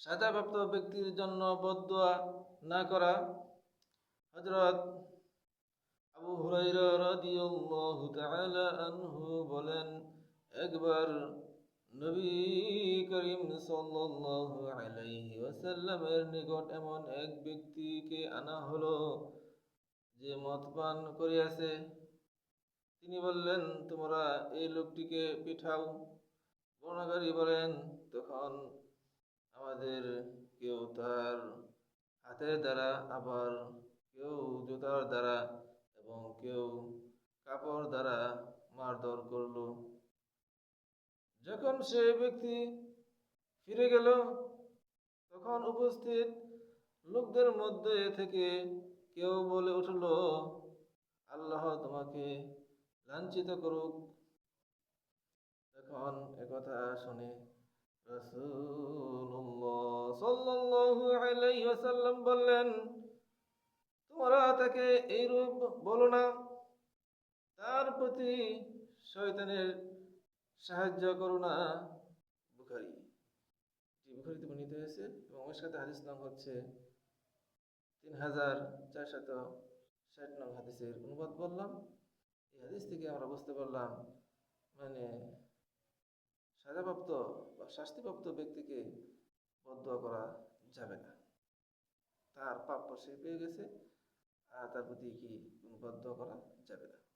সাজাপ্রাপ্ত ব্যক্তির জন্য বদুয়া না করা হজরত আবু আনহু বলেন, একবার নবী করিম ওয়াসাল্লামের নিকট এমন এক ব্যক্তিকে আনা হলো যে মদ পান করিয়াছে। তিনি বললেন, তোমরা এই লোকটিকে পিঠাও। বর্ণাকারী বলেন, তখন আমাদের কেউ তার হাতের দ্বারা, আবার কেউ জুতার দ্বারা এবং কেউ কাপড় দ্বারা মারধর করল। যখন সে ব্যক্তি ফিরে গেল, তখন উপস্থিত লোকদের মধ্যে থেকে কেউ বলে উঠল, আল্লাহ তোমাকে লাঞ্ছিত করুক। তখন একথা শুনে রাসূলুল্লাহ সাল্লাল্লাহু বললেন, তোমরা তাকে এইরূপ বলো না। তার প্রতি শয়তানের সাহায্য করো না। বুখারি। বুখারিতে বর্ণিত হয়েছে এবং ওর সাথে হাদিস নাম হচ্ছে তিন হাজার চারশত ষাট নং হাদিসের অনুবাদ বললাম। এই হাদিস থেকে আমরা বুঝতে পারলাম মানে সাজাপ্রাপ্ত বা শাস্তিপ্রাপ্ত ব্যক্তিকে যাবে না। তার প্রাপ্য সে পেয়ে গেছে, আর তার প্রতি কি কোনো বদ্ধ করা যাবে না।